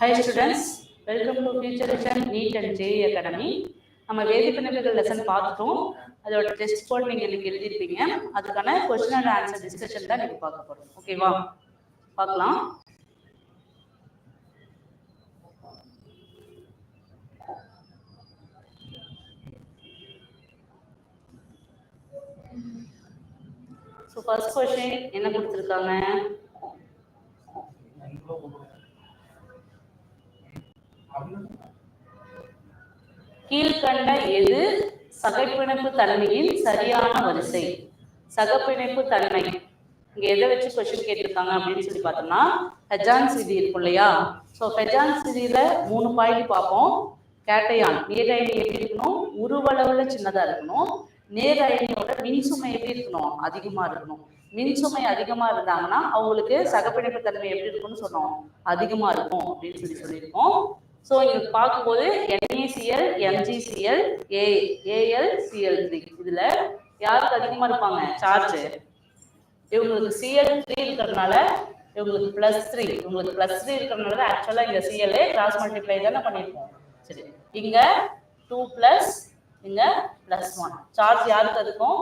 Hi students welcome to future vision NEET and JEE academy நம்ம வேதிப்பிணைப்புகள் lesson பார்த்துட்டோம். அதோட டெஸ்ட் போல் நீங்கள் இன்னைக்கு எழுதியிருப்பீங்க. அதுக்கான கொஸ்டின் அண்ட் ஆன்சர் டிஸ்கஷன் தான் நீங்கள் பார்க்க போகிறோம் ஓகேவா பார்க்கலாம். ஸோ ஃபர்ஸ்ட் கொஸ்டின் என்ன கொடுத்துருக்காங்க? கீழ்கண்ட எது? சகைப்பிணைப்பு தன்மையின் சரியான வரிசை. சகப்பிணைப்பு தன்மை இங்க எதை வச்சு கொஸ்டின் கேட்டிருக்காங்க அப்படின்னு சொல்லி பார்த்தோம்னா ஹெஜான் சிதி இருக்கும் இல்லையா? ஸோ ஹெஜான் சிதியில மூணு பாயிண்ட் பார்ப்போம். கேட்டையான் நேர் அயனி எப்படி இருக்கணும்? உருவளவுல சின்னதா இருக்கணும். நேர் அயனியோட மின்சுமை எப்படி இருக்கணும்? அதிகமா இருக்கணும். மின்சுமை அதிகமா இருந்தாங்கன்னா அவங்களுக்கு சகப்பிணைப்பு தன்மை எப்படி இருக்கும்னு சொன்னோம். அதிகமா இருக்கும் அப்படின்னு சொல்லி சொல்லியிருக்கோம். ஸோ இங்க பார்க்கும்போது N A C L M G C L A A L C L three இதுல யாருக்கு அதிகமா இருப்பாங்க? சார்ஜ் இவங்களுக்கு சிஎல் த்ரீ இருக்கிறதுனால இவங்களுக்கு பிளஸ் த்ரீ இவங்களுக்கு பிளஸ் த்ரீ இருக்கிறதுனால தான் ஆக்சுவலா இங்க சிஎல்ஏ கிராஸ் மல்டிப்ளை தானே பண்ணியிருக்கோம். சரி. இங்க டூ பிளஸ் இங்க பிளஸ் ஒன் சார்ஜ் யாருக்கு அதிகம்?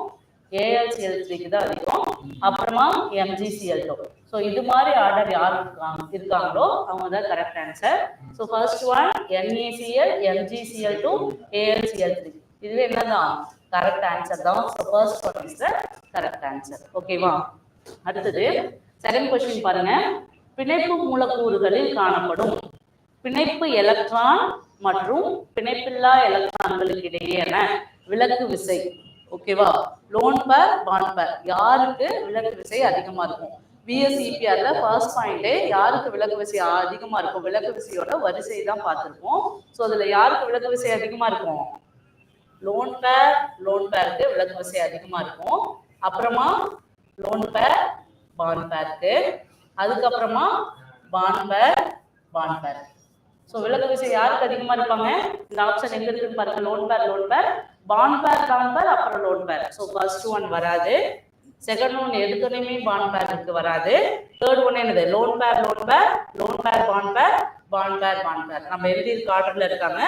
ஏஎல்சிஎல் த்ரீக்கு தான் அதிகம். அப்புறமா எம்ஜிசிஎல் டோ ஸோ இது மாதிரி ஆர்டர் யார் இருக்காங்க இருக்காங்களோ அவங்க தான் correct answer so first one N A C L M G C L two A L C L three இதுவே என்னதான்? கரெக்ட் ஆன்சர் தான். So first one is the correct answer ஓகேவா அடுத்தது செகண்ட் கொஸ்டின் பாருங்க. பிணைப்பு மூலக்கூறுகளில் காணப்படும் பிணைப்பு எலக்ட்ரான் மற்றும் பிணைப்பில்லா எலக்ட்ரான்களுக்கு இடையேயான விலக்கு விசை. ஓகேவா லோன் பர் பான் பர் யாருக்கு விலக்கு விசை அதிகமா இருக்கும்? பிஎஸ்இபிஆர்ல ஃபர்ஸ்ட் பாயிண்டே யாருக்கு விலகு விசை அதிகமா இருக்கும்? விலகு விசையோட வரிசை தான் பார்த்துருக்கோம் ஸோ அதுல யாருக்கு விலக்கு விசை அதிகமா இருக்கும்? லோன் பேர் லோன் பேருக்கு விலகு விசை அதிகமா இருக்கும். அப்புறமா லோன் பேர் பான் பேருக்கு அதுக்கப்புறமா பான் பேர் பான் பேர் ஸோ விலகு விசை யாருக்கு அதிகமா இருப்பாங்க? இந்த ஆப்ஷன் எங்க இருக்குன்னு பாருங்க. லோன் பேர் லோன் பேர் பான் பேர் பான் பேர் அப்புறம் lone pair so first one வராது. செகண்ட் லோன் எடுத்தோடனே பாண்ட் பேருக்கு வராது. தேர்ட் ஒன் என்னது? Lone pair lone pair lone pair bond pair bond pair bond pair நம்ம எழுதி இருக்க ஆர்டர்ல இருக்காங்க.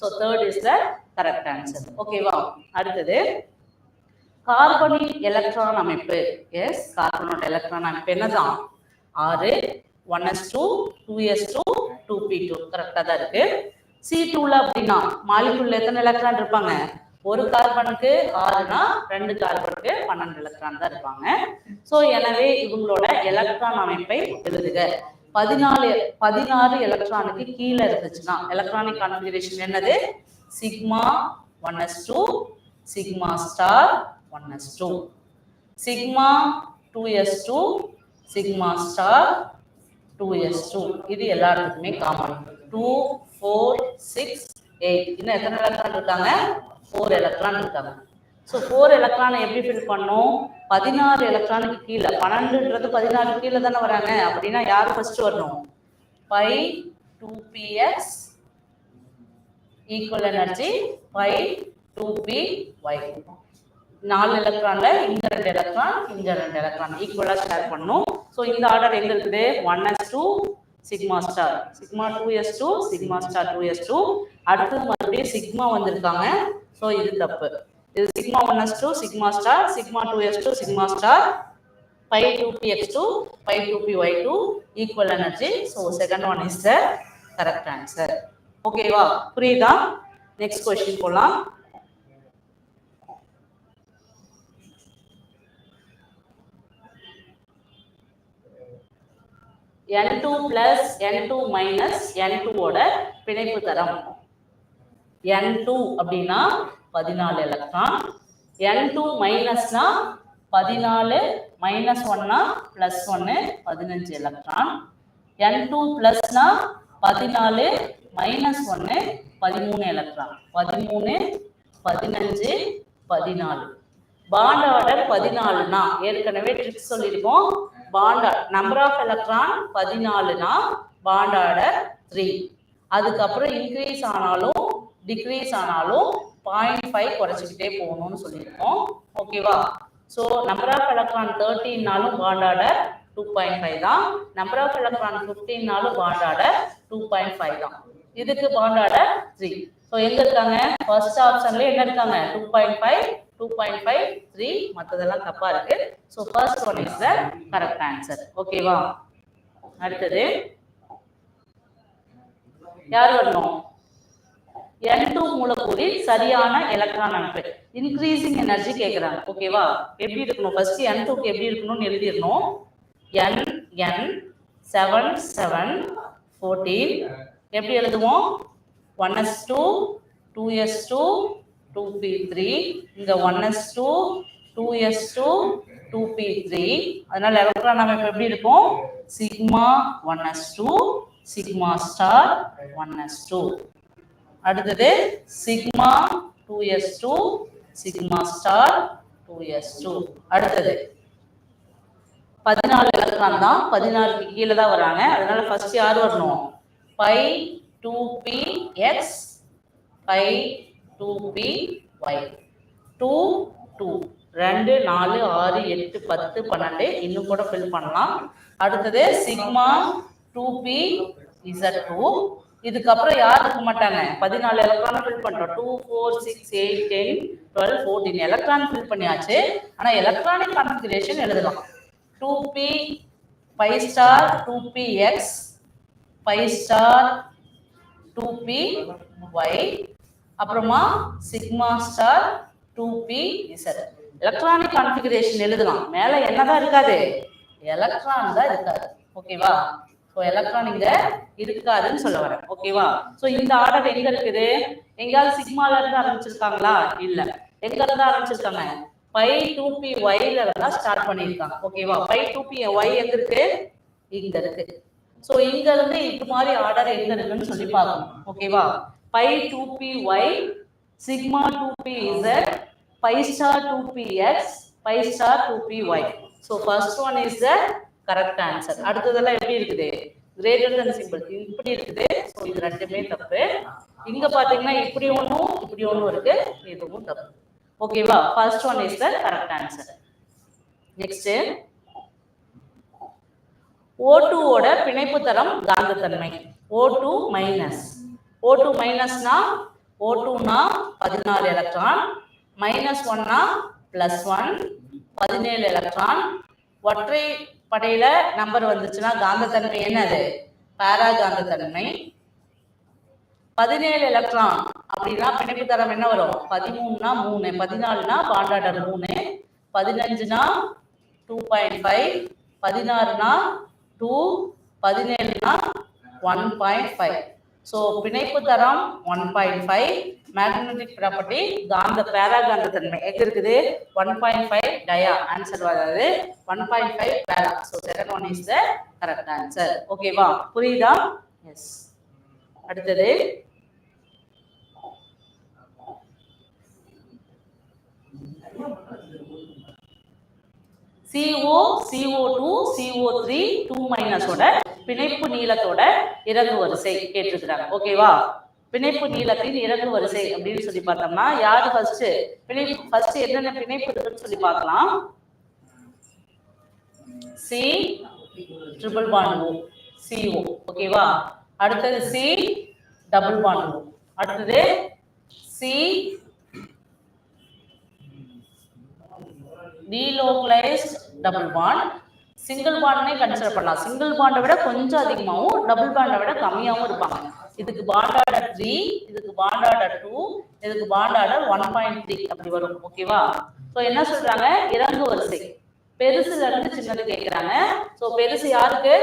So third is the correct answer ஓகேவா அடுத்தது. கார்பனின் எலக்ட்ரான் அமைப்பு. எஸ் கார்பனோட எலக்ட்ரான் அமைப்பு என்னதான் ஆறு one S two two S two two P two கரெக்டாக தான் இருக்கு. சி டூல அப்படின்னா மாலிகுள்ள எத்தனை எலக்ட்ரான் இருப்பாங்க? ஒரு கார்பனுக்கு ஆறுனா ரெண்டு கார்பனுக்கு பன்னெண்டு எலக்ட்ரான் தான் இருப்பாங்க. ஸோ எனவே இவங்களோட எலக்ட்ரான் அமைப்பை எழுதுக. பதினாலு பதினாறு எலக்ட்ரானுக்கு கீழே இருந்துச்சுன்னா எலக்ட்ரானிக் கான்ஃபிகரேஷன் என்னது? Sigma one S two sigma star one S two sigma two S two sigma star two S two இது எல்லாத்துக்குமே common two four six eight இன்னும் எத்தனை எலக்ட்ரான் இருக்காங்க? ஃபோர் எலக்ட்ரான் இருக்காங்க. ஸோ ஃபோர் எலக்ட்ரானை எப்படி ஃபில் பண்ணோம் பதினாறு எலக்ட்ரானுக்கு கீழே பன்னெண்டுன்றது பதினாறு கீழே தானே வராங்க. அப்படின்னா யார் ஃபர்ஸ்ட் வரணும்? Pi two P X equal energy pi two P Y நாலு எலக்ட்ரான்ல இந்த ரெண்டு எலக்ட்ரான் இந்த ரெண்டு எலக்ட்ரான் ஈக்குவலாக ஷேர் பண்ணும் ஸோ இந்த ஆர்டர் எங்க இருக்குது? One S two sigma star sigma two S two sigma star two S two அடுத்தது மறுபடியும் சிக்மா வந்திருக்காங்க. ஸோ இது தப்பு. இது sigma one S two sigma star sigma two S two sigma star pi two P X two pi two P Y two equal energy so second one is the correct answer ஓகேவா புரியுதா? Next question போகலாம் N two plus N two minus N டூவோட பிணைப்பு தரம். என் two அப்படின்னா பதினாலு electron என் two மைனஸ்னா பதினாலு minus ஒன்னா பிளஸ் ஒன்று பதினஞ்சு எலக்ட்ரான் என் டூ பிளஸ்னா பதினாலு மைனஸ் ஒன்று பதிமூணு எலக்ட்ரான் பதிமூணு பதினஞ்சு பதினாலு. பாண்ட் ஆர்டர் பதினாலுனா ஏற்கனவே ட்ரிக் சொல்லியிருக்கோம். பாண்ட் நம்பர் ஆஃப் எலக்ட்ரான் பதினாலுனா பாண்ட் ஆர்டர் த்ரீ அதுக்கப்புறம் இன்க்ரீஸ் ஆனாலும் டிக்ரீஸ் ஆனாலும் பாயிண்ட் ஃபைவ் குறைச்சிக்கிட்டே போகணும்னு சொல்லியிருக்கோம். ஓகேவா so number of electron தேர்ட்டின்னாலும் bond order two point five தான். Number of electron ஃபிஃப்டீன்னாலும் bond order two point five தான். இதுக்கு பாண்ட் ஆர்டர் த்ரீ ஸோ எங்க இருக்காங்க? ஃபர்ஸ்ட் ஆப்ஷன்ல என்ன இருக்காங்க? Two point five two point five three மற்றதெல்லாம் தப்பா இருக்கு. So first one is the correct answer ஓகேவா அடுத்தது. யார் வரணும்? என் டூ மூலக்கூறில் சரியான எலக்ட்ரான் அனுப்பு இன்க்ரீசிங் எனர்ஜி கேட்குறாங்க ஓகேவா எப்படி இருக்கணும்? ஃபர்ஸ்ட் என் டூக்கு எப்படி இருக்கணும்னு எழுதிடணும். N N seven seven fourteen எப்படி எழுதுவோம்? One S two two S two two P three இங்கே one S two two S two two P three அதனால் எலக்ட்ரான் அமைப்பு எப்படி இருக்கும் sigma one S two sigma star one S two அடுத்தது sigma two S two sigma star two S two அடுத்தது. பதினாலு electron தான். பதினாலுக்கு கீழே தான் வராங்க. அதனால ஃபர்ஸ்ட் யார் வரணும்? Pi two P X pi two P Y two two ரெண்டு நாலு ஆறு எட்டு பத்து பன்னெண்டு. இன்னும் கூட ஃபில் பண்ணலாம். அடுத்தது sigma two P Z two இதுக்கப்புறம் யார் இருக்க மாட்டாங்க? பதினாலு எலக்ட்ரான் ஃபில் பண்றோம். Two four six eight ten twelve fourteen electron fill பண்ணியாச்சு. ஆனால் எலக்ட்ரானிக் கான்ஃபிகரேஷன் எழுதலாம் two P five star two P X five star two P Y அப்புறமா sigma star two P Z electronic configuration எழுதலாம் மேலே என்னதான் இருக்காது? Electron தான் இருக்காது. ஓகேவா ஸோ எலக்ட்ரான் இங்க இருக்காதுன்னு சொல்ல வரேன். ஓகேவா ஸோ இந்த ஆர்டர் எங்க இருக்குது? எங்கேயாவது சிக்மால இருந்து ஆரம்பிச்சிருக்காங்களா? இல்ல. எங்க இருந்து ஆரம்பிச்சிருக்காங்க? பை டூ பி ஒய்ல இருந்தா ஸ்டார்ட் பண்ணியிருக்காங்க. ஓகேவா பை டூ பி ஒய் எங்க இருக்கு? இங்க இருக்கு. ஸோ இங்க இருந்து இது மாதிரி ஆர்டர் எங்க இருக்குன்னு சொல்லி பார்க்கணும் ஓகேவா pi two P Y sigma two P Z pi star two P X pi star two P Y so first one is the correct answer அடுத்ததெல்லாம் எப்படி இருக்குது? கிரேட்டர் தன் சிம்பிள் இப்படி இருக்குது. ஸோ இது ரெண்டுமே தப்பு. இங்க பாத்தீங்கன்னா இப்படி ஒன்றும் இப்படி ஒன்றும் இருக்கு. இதுவும் தப்பு. ஓகேவா first one is the correct answer next O ஓட பிணைப்பு தரம் காந்தத்தன்மை. O two minus O two மைனஸ்னா O டூனா பதினாலு எலக்ட்ரான். மைனஸ் ஒன்னா பிளஸ் ஒன் பதினேழு எலக்ட்ரான். ஒற்றை படையில நம்பர் வந்துச்சுன்னா காந்தத்தன்மை என்னது? பாரா காந்தத்தன்மை பதினேழு எலக்ட்ரான் அப்படின்னா பிணைப்பு தரம் என்ன வரும்? பதிமூணுனா மூணு பதினாலுனா பாண்டாடர் மூணு பதினஞ்சுனா டூ பாயிண்ட் ஃபைவ் பதினாறுனா டூ பதினேழுனா ஒன் பாயிண்ட் ஃபைவ் ஸோ பிணைப்பு தரம் one point five magnetic property காந்த பேராகாந்த தன்மை எங்க இருக்குது? One point five dia answer வராது. One point five para so second one is the correct answer ஓகேவா புரியுதா? எஸ் அடுத்தது. C O C O two C O three two மைனஸோட பிணைப்பு நீளத்தோட இறங்கு வரிசை கேட்டிருக்கிறாங்க. ஓகேவா பிணைப்பு நீளத்தின் இறங்கு வரிசை அப்படின்னு சொல்லி பார்த்தோம்னா யாரு ஃபர்ஸ்ட் பிணைப்பு ஃபர்ஸ்ட் என்னென்ன பிணைப்பு இருக்குன்னு சொல்லி பார்க்கலாம். C triple bond O CO ஓகேவா அடுத்தது சி டபுள் பாண்ட் ஓ அடுத்தது C delocalised double bond single Pandey consider பண்ணலாம். சிங்கிள் பாண்டை விட கொஞ்சம் அதிகமாகவும் டபுள் பாண்டை விட கம்மியாகவும் இருப்பாங்க. இதுக்கு பாண்ட் ஆர்டர் த்ரீ இதுக்கு பாண்ட் ஆர்டர் டூ இதுக்கு bond order one point three அப்படி வரும். ஓகேவா ஸோ என்ன சொல்றாங்க? இறங்கு வரிசை. பெருசுல இருந்து சின்னது கேட்குறாங்க ஸோ பெருசு யாருக்கு?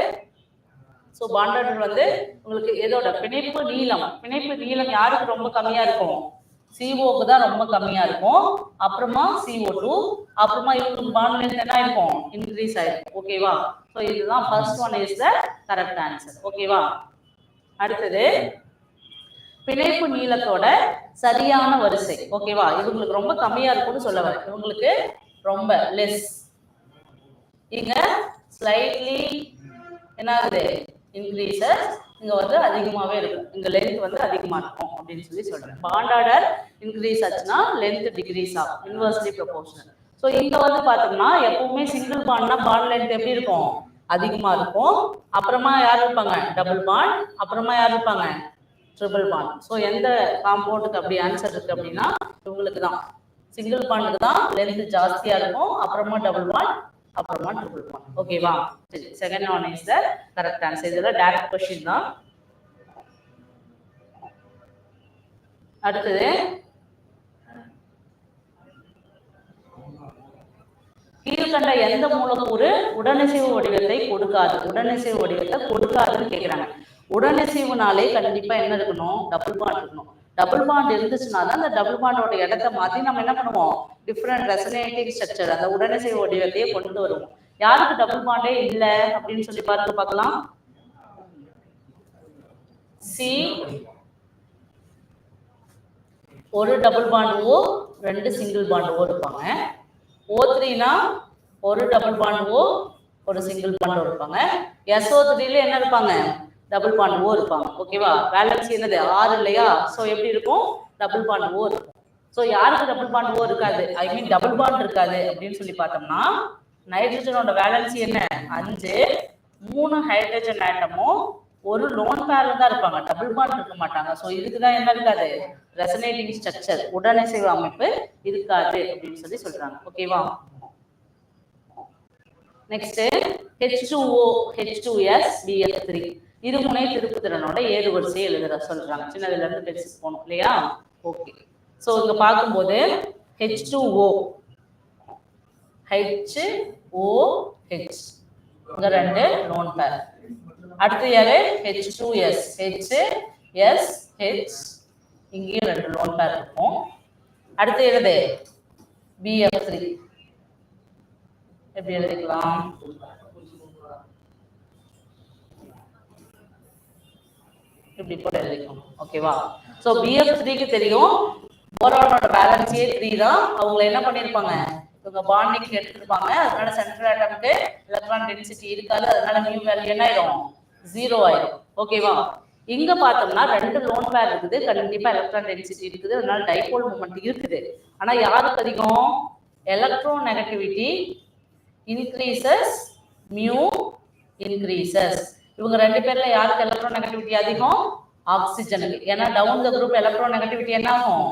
ஸோ பாண்ட் ஆர்டர் வந்து உங்களுக்கு எதோட? பிணைப்பு நீளம். பிணைப்பு நீளம் யாருக்கு ரொம்ப கம்மியா இருக்கும்? சிஓக்கு தான் ரொம்ப கம்மியா இருக்கும். அப்புறமா சிஓ டூ அப்புறமா இவங்களுக்கு பாண்ட் லென்த் என்ன இருக்கும் இன்க்ரீஸ் ஆயிருக்கும் ஓகேவா ஸோ இதுதான் first one is the correct answer ஓகேவா அடுத்தது பிணைப்பு நீளத்தோட சரியான வரிசை. ஓகேவா இவங்களுக்கு ரொம்ப கம்மியா இருக்கும்னு சொல்ல வரேன். இவங்களுக்கு ரொம்ப லெஸ் இங்க ஸ்லைட்லி என்ன ஆகுது இன்க்ரீசஸ் இங்க வந்து அதிகமாவே இருக்கும் இங்க லென்த் வந்து அதிகமா இருக்கும் அப்படின்னு சொல்லி சொல்றேன். பாண்ட் ஆர்டர் இன்க்ரீஸ் ஆச்சுன்னா லென்த் டிகிரீஸ் ஆகும். இன்வெர்ஸ்லி ப்ரொபோர்ஷனல் ஸோ இங்க வந்து பார்த்தோம்னா எப்பவுமே சிங்கிள் பாண்ட்னா பாண்ட் லென்த் எப்படி இருக்கும்? அதிகமா இருக்கும். அப்புறமா யார் இருப்பாங்க? டபுள் பாண்ட் அப்புறமா யார் இருப்பாங்க? ட்ரிபிள் பாண்ட் ஸோ எந்த காம்பவுண்டுக்கு அப்படி ஆன்சர் இருக்கு அப்படின்னா இவங்களுக்கு தான் சிங்கிள் பாண்டுக்கு தான் லென்த் ஜாஸ்தியா இருக்கும். அப்புறமா டபுள் பாண்ட் அப்புறமா ட்ரிபிள் ஒன் ஓகேவா சரி. Second one is the correct answer இதில் டேரக்ட் கொஸ்டின் தான். அடுத்தது. கீழ்கண்ட எந்த மூலக்கூறு உடனிசைவு வடிவத்தை கொடுக்காது? உடனிசைவு வடிவத்தை கொடுக்காதுன்னு கேக்குறாங்க. உடனிசைவுனாலே கண்டிப்பா என்ன இருக்கணும்? டபுள் பாண்ட் இருக்கணும். டபுள் பாண்ட் இருந்துச்சுன்னா தான் அந்த டபுள் பாண்டோட இடத்த மாத்தி நம்ம என்ன பண்ணுவோம்? டிஃப்ரெண்ட் ரெசனேட்டிங் ஸ்ட்ரக்சர் அந்த உடனிசைவு வடிவத்தையே கொண்டு வருவோம். யாருக்கு டபுள் பாண்டே இல்லை அப்படின்னு சொல்லி பார்த்து பார்க்கலாம். சி ஒரு டபுள் பாண்ட் ஓ ரெண்டு சிங்கிள் பாண்ட் ஓ இருப்பாங்க ஓ த்ரீனா ஒரு டபுள் பாண்ட் ஓ ஒரு சிங்கிள் பாண்ட் இருப்பாங்க. எஸ்ஓ த்ரீல என்ன இருப்பாங்க? டபுள் பாண்ட் ஓ இருப்பாங்க. ஓகேவா பேலன்ஸ் என்னது? ஆறு இல்லையா? ஸோ எப்படி இருக்கும்? டபுள் பாண்ட் ஓ இருக்கும். ஸோ யாருக்கு டபுள் பாண்ட் ஓ இருக்காது? ஐ மீன் டபுள் பாண்ட் இருக்காது அப்படின்னு சொல்லி பார்த்தோம்னா நைட்ரஜனோட வேலன்சி என்ன? அஞ்சு. மூணு ஹைட்ரஜன் ஆட்டமும் ஒரு லோன் பேரில் தான் இருப்பாங்க. டபுள் பாண்ட் இருக்க மாட்டாங்க. ஸோ இதுக்கு தான் என்ன இருக்காது? ரெசனேட்டிங் ஸ்ட்ரக்சர் உடனிசைவு அமைப்பு இருக்காது அப்படின்னு சொல்லி சொல்றாங்க. ஓகேவா next H two O H two S BF three இது முனை திருப்புத்திறனோட ஏறு வரிசையை எழுதுற சொல்றாங்க. சின்னதுல இருந்து பெருசு போகணும் இல்லையா? ஓகே ஸோ இங்க பார்க்கும்போது H two O H O H இங்க ரெண்டு லோன் பேர் அடுத்து யாரு? H two S H S H இங்கேயும் ரெண்டு லோன் பேர் இருக்கும். அடுத்து எழுது பிஎஃப் த்ரீ எப்படி எழுதிக்கலாம்? இப்படி போட்டு எழுதிக்கணும். ஓகேவா ஸோ பிஎஃப் த்ரீக்கு தெரியும். போரானோட பேலன்ஸே த்ரீ தான். அவங்க என்ன பண்ணியிருப்பாங்க இவங்க பாண்டிங் எடுத்துருப்பாங்க. அதனால சென்ட்ரல் ஆட்டம்க்கு எலக்ட்ரான் டென்சிட்டி இருக்காது. அதனால நியூ வேல்யூ என்ன ஆயிரும்? ஜீரோ ஆயிரும். ஓகேவா இங்க பார்த்தோம்னா ரெண்டு லோன் பேர் இருக்குது. கண்டிப்பா எலக்ட்ரான் டென்சிட்டி இருக்குது. அதனால டைபோல் மூமெண்ட் இருக்குது. ஆனா யாருக்கு அதிகம்? Electronegativity increases mu increases இவங்க ரெண்டு பேர்ல யாருக்கு எலக்ட்ரோ நெகட்டிவிட்டி அதிகம்? ஆக்சிஜனுக்கு ஏன்னா down the group electronegativity என்ன ஆகும்?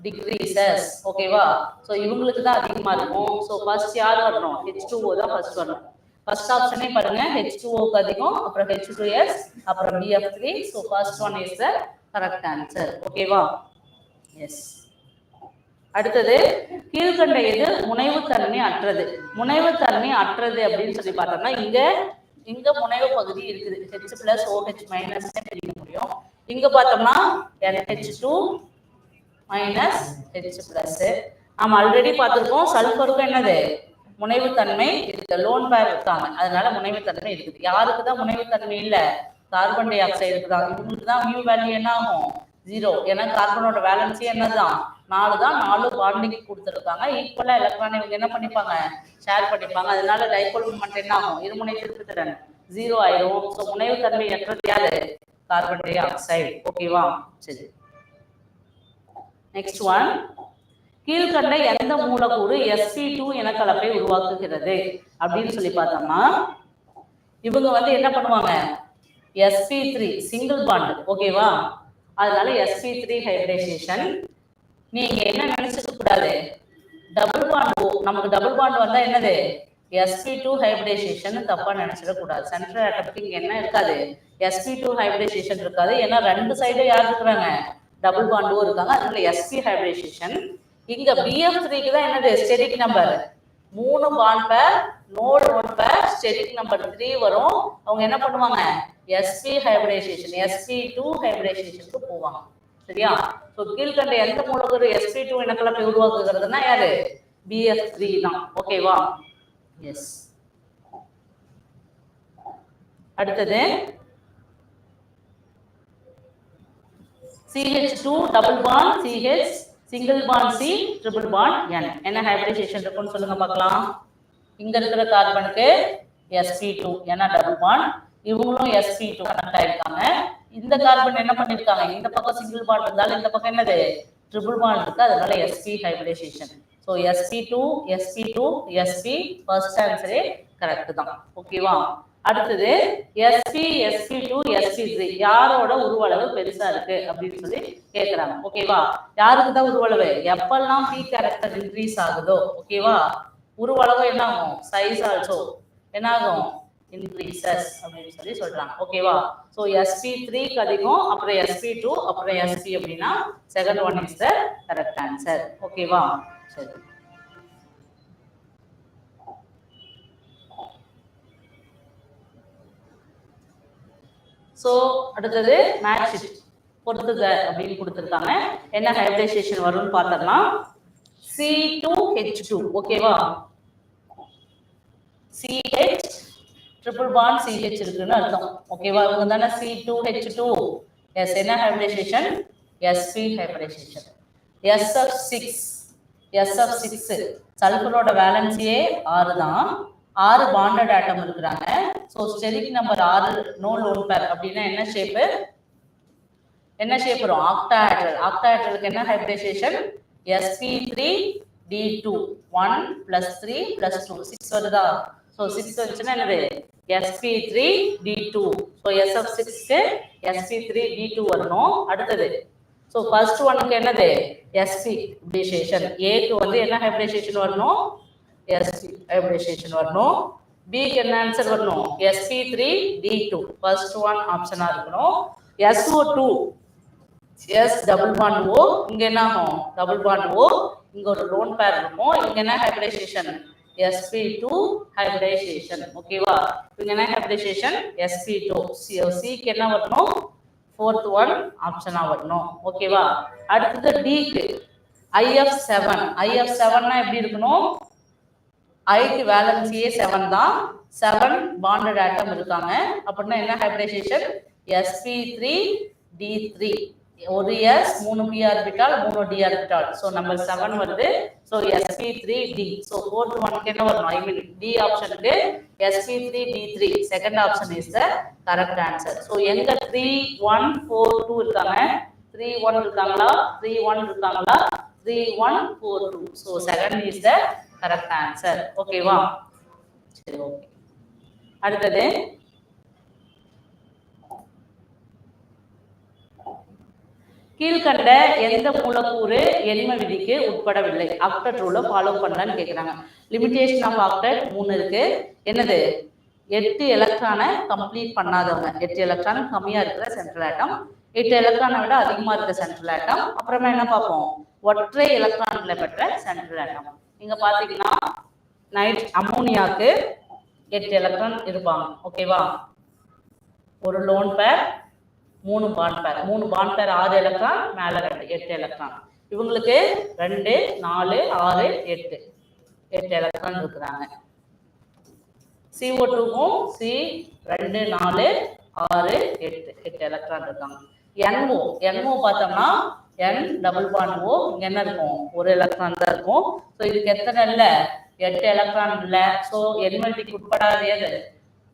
டிக்ரீசஸ் ஓகேவா ஸோ இவங்களுக்கு தான் அதிகமா இருக்கும். ஸோ ஃபர்ஸ்ட் யார் வரணும்? ஹெச் டூ ஓ தான் ஃபர்ஸ்ட் வரணும். ஃபர்ஸ்ட் ஆப்ஷனே பாருங்க. ஹெச் டூ ஓக்கு அதிகம் அப்புறம் ஹெச் டூ எஸ் அப்புறம் BF three so first one is the correct answer ஓகேவா எஸ் அடுத்தது கீழ்கண்ட இது முனைவுத்தன்மை அற்றது. முனைவுத்தன்மை அற்றது அப்படின்னு சொல்லி பார்த்தோம்னா இங்க இங்க முனைவு பகுதி இருக்குது. ஹெச் பிளஸ் ஓஹெச் மைனஸ் பிரிக்க முடியும். இங்க பார்த்தோம்னா NH two minus H plus நம்ம ஆல்ரெடி பார்த்துருக்கோம் சல்ஃபருக்கும் என்னது? முனைவுத்தன்மை இருக்கு. லோன் பேர் இருக்காங்க அதனால முனைவுத்தன்மை இருக்குது. யாருக்கு தான் முனைவுத்தன்மை இல்லை? கார்பன் டை ஆக்சைடுக்கு தான். இவங்களுக்கு தான் மியூ வேல்யூ என்ன ஆகும் ஜீரோ ஏன்னா கார்பனோட வேலன்ஸே என்னதான் நாலு தான் நாலு பாண்டிங் கொடுத்துருக்காங்க. ஈக்குவலா எலக்ட்ரான் இவங்க என்ன பண்ணிப்பாங்க? ஷேர் பண்ணிப்பாங்க. அதனால டைபோல் மூமெண்ட் என்ன ஆகும்? இருமுனை திருப்புத்திறன். ஜீரோ ஆயிரும். ஸோ முனைவுத்தன்மை என்றது யாரு? கார்பன் டை ஆக்சைடு ஓகேவா சரி. நெக்ஸ்ட் ஒன் கீழ்கண்ட எந்த மூலக்கூறு எஸ்பி டூ என கலப்பை உருவாக்குகிறது? அப்படின்னு சொல்லி பார்த்தோம்னா இவங்க வந்து என்ன பண்ணுவாங்க? எஸ்பி த்ரீ சிங்கிள் பாண்ட் ஓகேவா அதனால எஸ்பி த்ரீ ஹைபிரிடைசேஷன் நீங்க என்ன நினைச்சுக்க கூடாது? டபுள் பாண்ட் நமக்கு டபுள் பாண்ட் வந்தா என்னது? எஸ்பி டூ ஹைபிரிடைசேஷன் தப்பா நினைச்சிடக் கூடாது. சென்ட்ரல் ஆட்டத்துக்கு இங்க என்ன இருக்காது? எஸ்பி டூ ஹைபிரிடைசேஷன் இருக்காது. ஏன்னா ரெண்டு சைடும் யார் இருக்கிறாங்க? டபுள் பாண்டும் இருக்காங்க. அதனால எஸ்பி ஹைபிரிடைசேஷன் இங்க பிஎஃப் த்ரீக்கு தான் என்னது? ஸ்டெரிக் நம்பர் மூணு பாண்ட் நோடு ஒன் ஸ்டெரிக் நம்பர் த்ரீ வரும். அவங்க என்ன பண்ணுவாங்க? எஸ்பி ஹைபிரிடைசேஷன் எஸ்பி டூ ஹைபிரிடைசேஷனுக்கு போவாங்க. சரியா? ஸோ கீழ்கண்ட எந்த மூலக்கூறு எஸ்பி டூ இனக்கலப்பை உருவாக்குகிறதுனா யாரு? பிஎஃப் த்ரீ தான். ஓகேவா எஸ் அடுத்தது CH two double bond CH single bond C triple bond N என்ன ஹைபிரிடைசேஷன் இருக்குன்னு சொல்லுங்க பார்க்கலாம். இங்க இருக்கிற கார்பனுக்கு எஸ்பி டூ ஏன்னா டபுள் பாண்ட் இவங்களும் எஸ்பி டூ கனெக்ட் ஆயிருக்காங்க. இந்த கார்பன் என்ன பண்ணிருக்காங்க? இந்த பக்கம் சிங்கிள் பாண்ட் இருந்தாலும் இந்த பக்கம் என்னது? ட்ரிபிள் பாண்ட் இருக்கு. அதனால sp hybridization so sp two sp two sp first ஆன்சரே correct தான். ஓகேவா அடுத்தது sp sp two sp three யாரோட உருவளவு பெருசா இருக்கு அப்படின்னு சொல்லி கேக்குறாங்க. ஓகேவா யாருக்கு தான் உருவளவு? எப்பெல்லாம் பி கேரக்டர் இன்க்ரீஸ் ஆகுதோ ஓகேவா உருவளவு என்ன ஆகும்? சைஸ் ஆல்சோ என்ன ஆகும்? இன்க்ரீசஸ் அப்படின்னு சொல்லி சொல்றாங்க. ஓகேவா ஸோ எஸ்பி த்ரீக்கு அதிகம் அப்புறம் எஸ்பி டூ அப்புறம் எஸ்பி அப்படின்னா second one is the correct answer ஓகேவா சரி. ஸோ அடுத்தது மேட்ச் பொறுத்துக அப்படின்னு கொடுத்துருக்காங்க. என்ன ஹைபிரிடைசேஷன் வரும்னு பார்த்தோம்னா சி டூ ஹெச் டூ ஓகேவா சிஹெச் ட்ரிபிள் பாண்ட் சிஹெச் இருக்குன்னு அர்த்தம். ஓகேவா இவங்க தானே C two H two S என்ன hybridization sp hybridization SF six SF six சல்ஃபரோட வேலன்சியே ஆறு தான். ஆறு பாண்டட் ஆட்டம் இருக்கிறாங்க. ஸோ ஸ்டெரிக் நம்பர் ஆறு நோ லோன் பேர் அப்படின்னா என்ன ஷேப்பு என்ன ஷேப் வரும்? ஆக்டாஹைட்ரல் ஆக்டாஹைட்ரலுக்கு என்ன hybridization sp three D two one plus three plus two six வருதா? ஸோ சிக்ஸ் வந்துச்சுன்னா என்னது? Sp three D two so SF சிக்ஸ்க்கு SP three D two வரணும். அடுத்தது. ஸோ ஃபர்ஸ்ட் ஒனுக்கு என்னது? எஸ்பி ஹைபிரிடைசேஷன் ஏக்கு வந்து என்ன ஹைபிரிடைசேஷன் வரணும்? எஸ்பி ஹைபிரிடைசேஷன் வரணும். பிக்கு என்ன ஆன்சர் வரணும்? Sp three D two first one ஆப்ஷனாக இருக்கணும். SO two S double bond O இங்கே என்ன ஆகும்? டபுள் பாண்ட் ஓ இங்கே ஒரு லோன் பேர் இருக்கும். இங்கே என்ன ஹைபிரிடைசேஷன் எஸ்பி டூ ஹைபிரிடைசேஷன் ஓகேவா இங்கே என்ன ஹைபிரிடைசேஷன் எஸ்பி டூ சிக்கு என்ன வரணும்? ஃபோர்த் ஒன் ஆப்ஷனாக வரணும். ஓகேவா அடுத்தது டிக்கு ஐஎஃப் செவன் ஐஎஃப் செவன்னா எப்படி இருக்கணும்? ஐக்கு வேலன்சியே செவன் தான். செவன் பாண்டட் ஆட்டம் இருக்காங்க. அப்படின்னா என்ன hybridization sp3 three D three ஒரு எஸ் மூணு பி ஆர்பிட்டால் மூணு D orbital so number seven வருது. So sp three D so fourth ஒனுக்கு என்ன வரணும்? ஐ மீன் டி ஆப்ஷனுக்கு sp three D three second option is the correct answer so எங்க three one four two இருக்காங்க? Three one இருக்காங்களா? Three one இருக்காங்களா? Three one four two so second is the correct answer ஓகேவா சரி okay அடுத்தது? கீழ்கண்ட எந்த மூலக்கூறு எண்ம விதிக்கு உட்படவில்லை? ஆக்டர் ரூலை ஃபாலோ பண்ணலான்னு கேட்குறாங்க லிமிடேஷன் ஆஃப் ஆக்டர் மூணு இருக்கு. என்னது? எட்டு எலக்ட்ரானை கம்ப்ளீட் பண்ணாதவங்க. எட்டு எலக்ட்ரான் கம்மியா இருக்கிற சென்ட்ரல் ஆட்டம் எட்டு எலக்ட்ரானை விட அதிகமா இருக்கிற சென்ட்ரல் ஆட்டம் அப்புறமா என்ன பார்ப்போம்? ஒற்றை எலக்ட்ரான்களை பெற்ற சென்ட்ரல் ஆட்டம் இங்க பாத்தீங்கன்னா நைட் அமோனியாக்கு எட்டு எலக்ட்ரான் இருப்பாங்க. ஓகேவா ஒரு லோன் பேர் மூணு பாண்ட் பேர் மூணு பாண்ட் பேர் ஆறு எலக்ட்ரான் மேலே ரெண்டு எட்டு எலக்ட்ரான் இவங்களுக்கு ரெண்டு நாலு ஆறு எட்டு. எட்டு எலக்ட்ரான் இருக்கிறாங்க. சிஓ டூக்கும் சி ரெண்டு நாலு ஆறு எட்டு. எட்டு எலக்ட்ரான் இருக்காங்க. என்ஓ என்ஓ பார்த்தோம்னா என் டபுள் பாண்ட் ஓ என்ன இருக்கும்? ஒரு எலக்ட்ரான் தான் இருக்கும். ஸோ இதுக்கு எத்தனை இல்லை? எட்டு எலக்ட்ரான் இல்லை. ஸோ என்மெல்டிக்கு உட்படாத எது?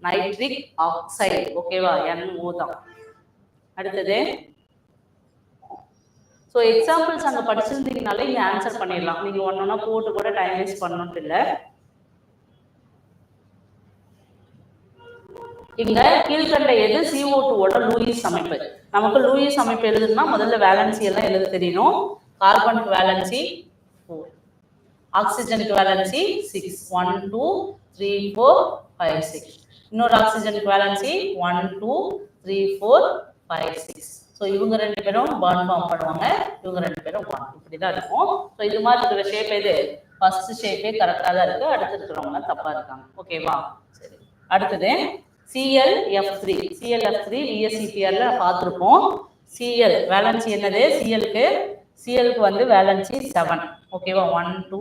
நைட்ரிக் ஆக்சைடு ஓகேவா என் ஓ தான். அடுத்தது? ஸோ எக்ஸாம்பிள்ஸ் அங்கே படிச்சிருந்தீங்கனாலே இங்கே ஆன்சர் பண்ணிடலாம். நீங்கள் ஒன்று ஒன்றா போட்டு கூட டைம் வேஸ்ட் பண்ணணும் இல்லை. இங்க கீழ்கண்ட எது? CO2 டூவோட லூயிஸ் அமைப்பு. நமக்கு லூயிஸ் அமைப்பு எழுதுனா முதல்ல வேலன்சி எல்லாம் எழுத தெரியணும். கார்பனுக்கு valency four ஆக்சிஜனுக்கு valency six one two three four five six இன்னொரு ஆக்சிஜனுக்கு valency one two three four five six so இவங்க ரெண்டு பேரும் பர்ன் ஃபார்ம் பண்ணுவாங்க. இவங்க ரெண்டு பேரும் ஒன் இப்படி தான் இருக்கும். ஸோ இது மாதிரி இருக்கிற ஷேப் எது? ஃபர்ஸ்ட் ஷேப்பே கரெக்டாக தான் இருக்குது அடுத்து இருக்கிறவங்க தப்பாக இருக்காங்க. ஓகேவா சரி. அடுத்தது Cl F three Cl F three விஎஸ்சிபிஆர்ல பார்த்துருப்போம். சிஎல் வேலன்சி என்னது? சிஎலுக்கு சிஎலுக்கு வந்து வேலன்சி செவன் ஓகேவா one two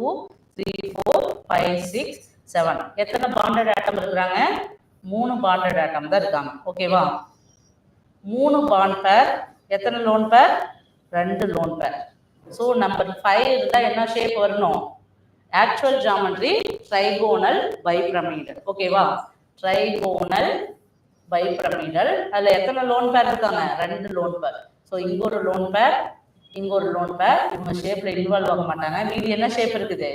three four five six seven எத்தனை பாண்டட் ஆட்டம் இருக்கிறாங்க? மூணு பாண்டட் ஆட்டம் தான் இருக்காங்க. ஓகேவா மூணு பாண்ட் பேர் எத்தனை லோன் பேர் ரெண்டு lone pair so number five இருந்தால் என்ன ஷேப் வரணும்? ஆக்சுவல் ஜாமெட்ரி ட்ரைகோனல் பைப்ரமீடல் ஓகேவா ட்ரைகோனல் பைப்ரமிடல். அதில் எத்தனை லோன் பேர் இருக்காங்க? ரெண்டு லோன் பேர் ஸோ இங்க ஒரு லோன் பேர் இங்க ஒரு லோன் பேர் இவங்க ஷேப்ல இன்வால்வ் ஆக மாட்டாங்க. மீதி என்ன ஷேப் இருக்குது?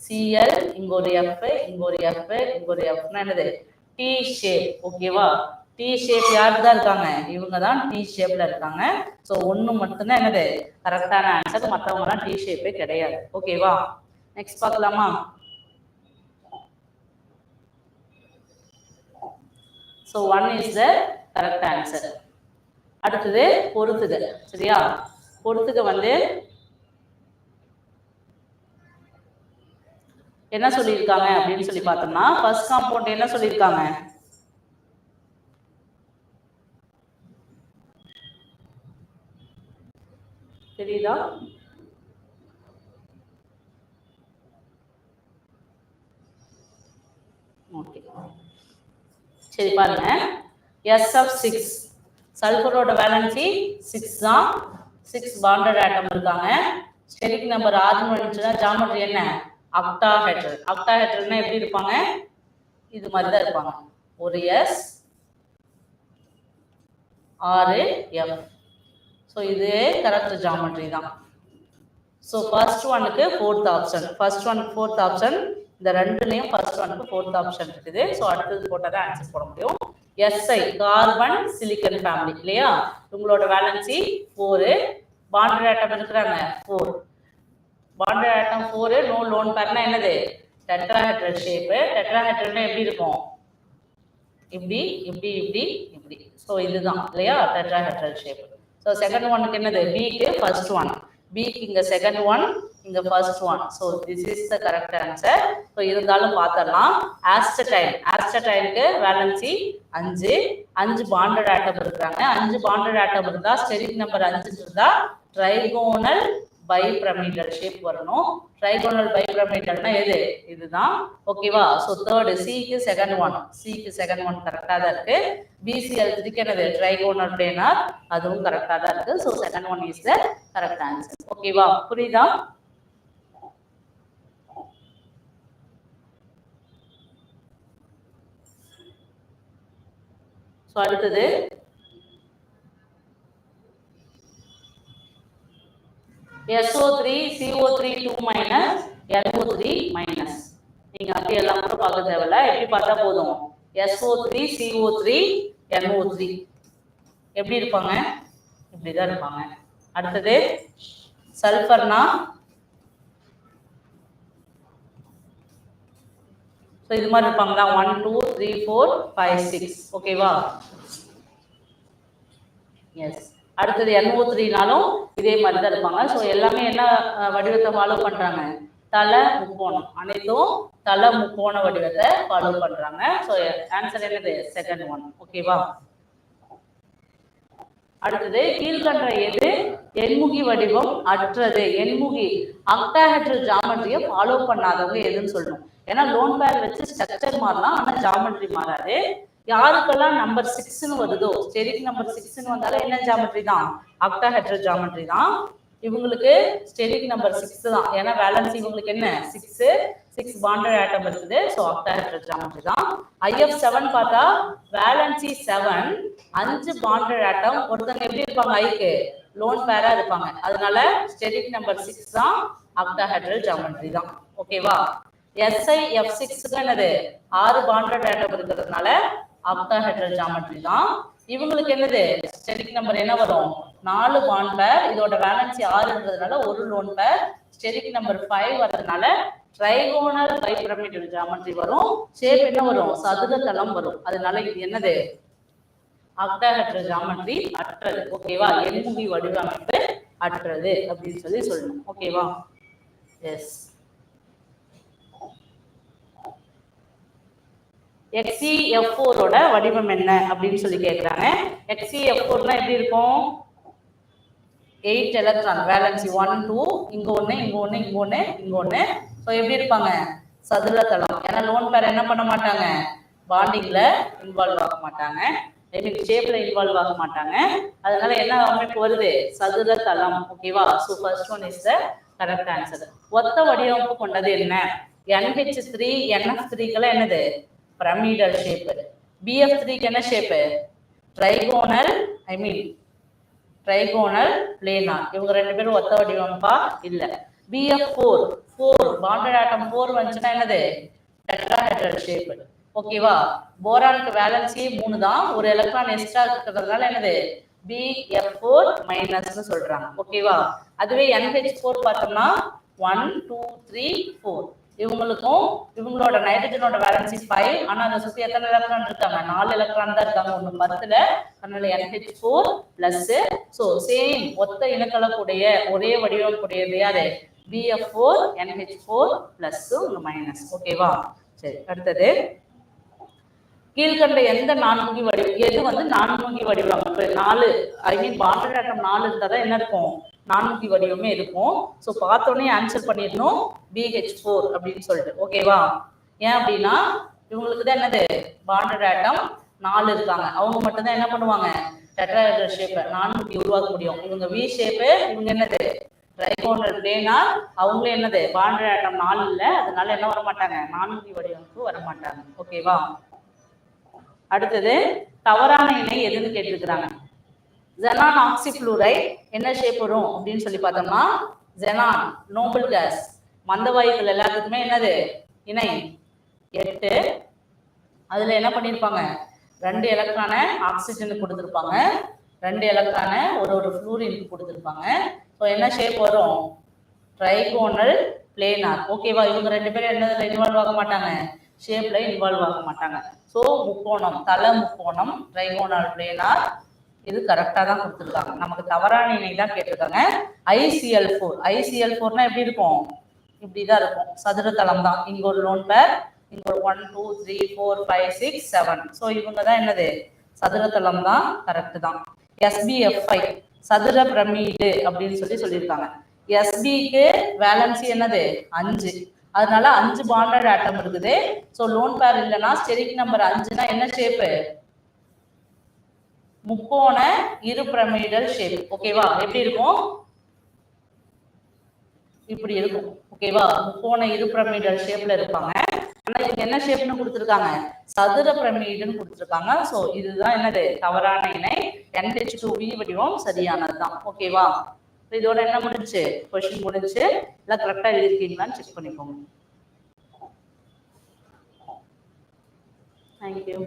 சிஎல் இங்க ஒரு எஃப் இங்க ஒரு எஃப் இங்க ஒரு எஃப்னா என்னது? டி ஷேப் ஓகேவா டி ஷேப் யார் தான் இருக்காங்க? இவங்க தான் டி ஷேப்ல இருக்காங்க. ஸோ ஒன்று மட்டும்தான் என்னது? கரெக்டான ஆன்சர் மற்றவங்கலாம் டி ஷேப்பே கிடையாது. ஓகேவா நெக்ஸ்ட் பார்க்கலாமா? So one is the correct answer அடுத்தது பொறுத்துக. சரியா? பொறுத்துக வந்து என்ன சொல்லியிருக்காங்க அப்படின்னு சொல்லி பார்த்தோம்னா ஃபர்ஸ்ட் காம்பவுண்ட் என்ன சொல்லியிருக்காங்க? தெரியுதா? ஓகே சரி பாருங்க. எஸ் ஆஃப் சிக்ஸ் சல்ஃபரோட வேலன்சி சிக்ஸ் தான். சிக்ஸ் பாண்டட் ஆட்டம் இருக்காங்க. ஸ்டெரிக் நம்பர் ஆறுன்னு வந்துச்சுன்னா ஜாமெட்ரி என்ன? அக்டா ஹெட்ரல் அக்டா ஹெட்ரல்னா எப்படி இருப்பாங்க? இது மாதிரி தான் இருப்பாங்க. ஒரு எஸ் ஆறு எஃப் ஸோ இது கரெக்ட் ஜாமெட்ரி தான். ஸோ ஃபர்ஸ்ட் ஒனுக்கு fourth option first one fourth option இந்த ரெண்டுலேயும் ஃபர்ஸ்ட் ஒனுக்கு ஃபோர்த் ஆப்ஷன் இருக்குது. ஸோ அடுத்தது போட்டால் தான் ஆன்சர் போட முடியும். எஸ்ஐ கார்பன் சிலிக்கன் ஃபேமிலி இல்லையா? உங்களோட வேலன்சி ஃபோரு பாண்டட் ஆட்டம் இருக்கிறாங்க four bonded atom four no lone பேர்னா என்னது? டெட்ராஹெட்ரல் ஷேப்பு டெட்ராஹெட்ரல்னா எப்படி இருக்கும்? இப்படி இப்படி இப்படி இப்படி. ஸோ இதுதான் இல்லையா? டெட்ராஹெட்ரல் ஷேப் ஸோ செகண்ட் ஒனுக்கு என்னது? பிக்கு ஃபர்ஸ்ட் ஒன் பிக்கு இங்கே செகண்ட் ஒன் இங்க first one so this is the correct answer so இருந்தாலும் பார்த்தரலாம் ஆஸ்டடைல் ஆஸ்டடைலுக்கு வேலன்சி அஞ்சு. அஞ்சு பாண்டட் ஆட்டம் இருக்கிறாங்க அஞ்சு பாண்டட் ஆட்டம் இருந்தா ஸ்டெரிக் நம்பர் அஞ்சு இருந்தா ட்ரைகோனல் பைபிரமிடல் ஷேப் வரணும். ட்ரைகோனல் பைபிரமிடல்னா எது? இதுதான். ஓகேவா ஸோ தேர்டு சிக்கு செகண்ட் ஒன் சிக்கு செகண்ட் ஒன் கரெக்டாக தான் இருக்கு. பிசிஎல் த்ரீக்கு என்னது? ட்ரைகோனல் பிளேனார் அதுவும் கரெக்டாக தான் இருக்கு. So second one is the correct answer ஓகேவா புரியுதா? ஸோ அடுத்தது. SO3 CO3 2 minus NO3 minus நீங்கள் அப்படி எல்லாம் கூட பார்க்க தேவையில்ல. எப்படி பார்த்தா போதும். SO3 CO3 NO3 எப்படி இருப்பாங்க? இப்படிதான் இருப்பாங்க. அடுத்தது சல்ஃபர்னா ஸோ இது மாதிரி இருப்பாங்களா? One two three four five six ஓகேவா எஸ் அடுத்தது என்ஓ த்ரீனாலும் இதே மாதிரி தான் இருப்பாங்க. ஸோ எல்லாமே என்ன வடிவத்தை ஃபாலோ பண்ணுறாங்க தலை முக்கோணம். அனைத்தும் தலை முக்கோண வடிவத்தை ஃபாலோ பண்ணுறாங்க ஸோ ஆன்சர் என்னது? செகண்ட் ஒன் ஓகேவா அடுத்தது கீழ்கண்ட எது? எண்முகி வடிவம் அற்றது. எண்முகி. அக்டாஹெட்ரல் ஜாமெட்ரியை ஃபாலோ பண்ணாதவங்க எதுன்னு சொல்லணும். ஏன்னா லோன் பேர் வச்சு ஸ்ட்ரக்சர் மாறலாம் ஆனா ஜாமெட்ரி மாறாது. யாருக்கெல்லாம் நம்பர் சிக்ஸ்னு வருதோ ஸ்டெரிக் நம்பர் சிக்ஸ்னு வந்தாலும் என்ன ஜாமெட்ரி தான்? அக்டாஹெட்ரல் ஜாமெட்ரி தான். இவங்களுக்கு ஸ்டெரிக் நம்பர் சிக்ஸ் தான். ஏன்னா வேலன்ஸ் இவங்களுக்கு என்ன? சிக்ஸ் சிக்ஸ் பாண்டட் ஆட்டம் இருக்குது. ஸோ அக்டாஹெட்ரல் ஜாமெட்ரி தான். ஐஎஃப் செவன் பார்த்தா வேலன்சி செவன் அஞ்சு பாண்டட் ஆட்டம் ஒருத்தங்க எப்படி இருப்பாங்க? ஐக்கு லோன் பேரா இருப்பாங்க. அதனால ஸ்டெரிக் நம்பர் சிக்ஸ் தான் அக்டாஹெட்ரல் ஜாமெட்ரி தான். ஓகேவா எஸ்ஐ எஃப் சிக்ஸுக்கு என்னது? ஆறு பாண்டட் ஆட்டம் இருக்கிறதுனால அக்டாஹெட்ரல் ஜாமெட்ரி தான். இவங்களுக்கு என்னது? ஸ்டெரிக் நம்பர் என்ன வரும்? நாலு பாண்ட் பேர் இதோட வேலன்சி ஆறுன்றதுனால ஒரு lone pair steric number five வரதுனால ட்ரைகோனல் பைபிரமிடல் ஜாமெட்ரி வரும். ஷேப் என்ன வரும்? சதுர தளம் வரும். அதனால இது என்னது? அக்டாஹெட்ரல் ஜாமெட்ரி அற்றது. ஓகேவா எண்முகி வடிவமைப்பு அற்றது அப்படின்னு சொல்லி சொல்லணும். ஓகேவா எஸ் எக்ஸிஎஃப் ஃபோரோட வடிவம் என்ன அப்படின்னு சொல்லி கேட்குறாங்க எக்ஸிஎஃப் ஃபோர்னா எப்படி இருக்கும்? Eight electron valency one two இங்கே ஒன்று இங்கே ஒன்று இங்கே ஒன்று இங்கே ஒன்று ஸோ எப்படி இருப்பாங்க? சதுர தளம். ஏன்னா லோன் பேர் என்ன பண்ண மாட்டாங்க? பாண்டிங்கில் இன்வால்வ் ஆக மாட்டாங்க. ஐ மீன் ஷேப்பில் இன்வால்வ் ஆக மாட்டாங்க. அதனால என்ன அமைப்பு வருது? சதுர தளம். ஓகேவா so first one is the correct answer ஒத்த வடிவமைப்பு கொண்டது என்ன? என்ஹெச் த்ரீ என்எஃப் த்ரீக்கெல்லாம் என்னது? பிரமிடல் ஷேப்பு பிஎஃப் த்ரீக்கு என்ன shape trigonal I mean trigonal பிளேனா இவங்க ரெண்டு பேரும் ஒத்த வடிவமைப்பா இல்லை. BF four four bonded atom four வந்துச்சுன்னா என்னது? டெட்ராஹெட்ரல் ஷேப் ஓகேவா போரானுக்கு வேலன்ஸி மூணு தான். ஒரு எலக்ட்ரான் எக்ஸ்ட்ரா இருக்கிறதுனால என்னது? பி எஃப் ஃபோர் மைனஸ்னு சொல்றாங்க. ஓகேவா அதுவே என்ஹெச் ஃபோர் பார்த்தோம்னா ஒன் டூ த்ரீ ஃபோர் இவங்களுக்கும் இவங்களோட நைட்ரஜனோட வேலன்சி ஃபைவ் ஆனா அதை சுத்தி எத்தனை எலக்ட்ரான் இருக்காங்க? நாலு எலக்ட்ரான் தான் இருக்காங்க. ஒண்ணு பத்துல அதனால NH four plus so same ஒத்த இனக்கலக்கூடிய ஒரே வடிவமைப்புடையது யாரு? BF four NH four plus உங்க மைனஸ் ஓகேவா சரி அடுத்தது. கீழ்கண்ட எந்த நான்முகி வடிவம்? எது வந்து நான்முகி வடிவம்? நாலு ஐ மீன் பாண்டட் ஆட்டம் நாலு இருந்தால் தான் என்ன இருக்கும்? நானூற்றி வடிவமே இருக்கும். ஸோ பார்த்தோன்னே ஆன்சர் பண்ணிடணும். பிஹெச் ஃபோர் அப்படின்னு சொல்லிட்டு. ஓகேவா ஏன் அப்படின்னா இவங்களுக்கு தான் என்னது? பாண்டட் ஆட்டம் நாலு இருக்காங்க. அவங்க மட்டும்தான் என்ன பண்ணுவாங்க? டெட்ராஹெட்ரல் ஷேப்பை நானூற்றி உருவாக்க முடியும். இவங்க வி ஷேப்பு இவங்க என்னது? ட்ரைகோனல் பிளேனா அவங்களும் என்னது? பாண்டட் ஆட்டம் நாலு இல்லை. அதனால என்ன வர மாட்டாங்க நானூற்றி வடிவமைப்பு வர மாட்டாங்க ஓகேவா அடுத்தது தவறான இணை எதுன்னு கேட்டிருக்கிறாங்க. ஜெனான் ஆக்சிஃப்ளூரைட் என்ன ஷேப் வரும் அப்படின்னு சொல்லி பார்த்தோம்னா ஜெனான் நோபல் கேஸ் மந்தவாயுகள் எல்லாத்துக்குமே என்னது? இணை. எட்டு. அதில் என்ன பண்ணியிருப்பாங்க ரெண்டு எலக்ட்ரானை ஆக்சிஜனுக்கு கொடுத்துருப்பாங்க. ரெண்டு எலக்ட்ரானை ஒரு ஒரு ஃப்ளூரினுக்கு கொடுத்துருப்பாங்க. ஸோ என்ன ஷேப் வரும்? ட்ரைகோனல் பிளேனார் ஓகேவா இவங்க ரெண்டு பேரும் என்னதில் இன்வால்வ் ஆக மாட்டாங்க? ஷேப்பில் இன்வால்வ் ஆக மாட்டாங்க. ஸோ முக்கோணம் தலை முக்கோணம் ட்ரைகோனல் பிளேனார் இது கரெக்டாக தான் கொடுத்துருக்காங்க. நமக்கு தவறான இணை தான் கேட்டிருக்காங்க. ஐசிஎல் ஃபோர் ஐசிஎல் ஃபோர்னா எப்படி இருக்கும்? இப்படி தான் இருக்கும். சதுர தளம் தான். இங்கே ஒரு லோன் பேர் இங்கே ஒரு one two three four five six seven so இவங்க தான் என்னது? சதுர தளம் தான் கரெக்டு தான். எஸ்பிஎஃப்ஐ சதுர பிரமிடு அப்படின்னு சொல்லி சொல்லியிருக்காங்க. எஸ்பிக்கு வேலன்சி என்னது? அஞ்சு. அதனால அஞ்சு பாண்டட் ஆட்டம் இருக்குது. ஸோ லோன் பேர் இல்லைன்னா ஸ்டெரிக் நம்பர் அஞ்சுனா என்ன ஷேப்பு முக்கோண இரு பிரமிடல் ஷேப் ஓகேவா எப்படி இருக்கும்? இப்படி இருக்கும். ஓகேவா முக்கோண இரு பிரமிடல் ஷேப்ல இருப்பாங்க. ஆனா இதுக்கு என்ன ஷேப்னு கொடுத்துருக்காங்க? சதுர பிரமிடுன்னு கொடுத்துருக்காங்க. சோ இதுதான் என்னது? தவறான இணை. என்ஹெச் டூ வி வடிவம் சரியானதுதான். ஓகேவா இதோட என்ன முடிஞ்சு கொஸ்டின் முடிஞ்சு இல்லை கரெக்டா எழுதிருக்கீங்களான்னு செக் பண்ணிக்கோங்க. Thank you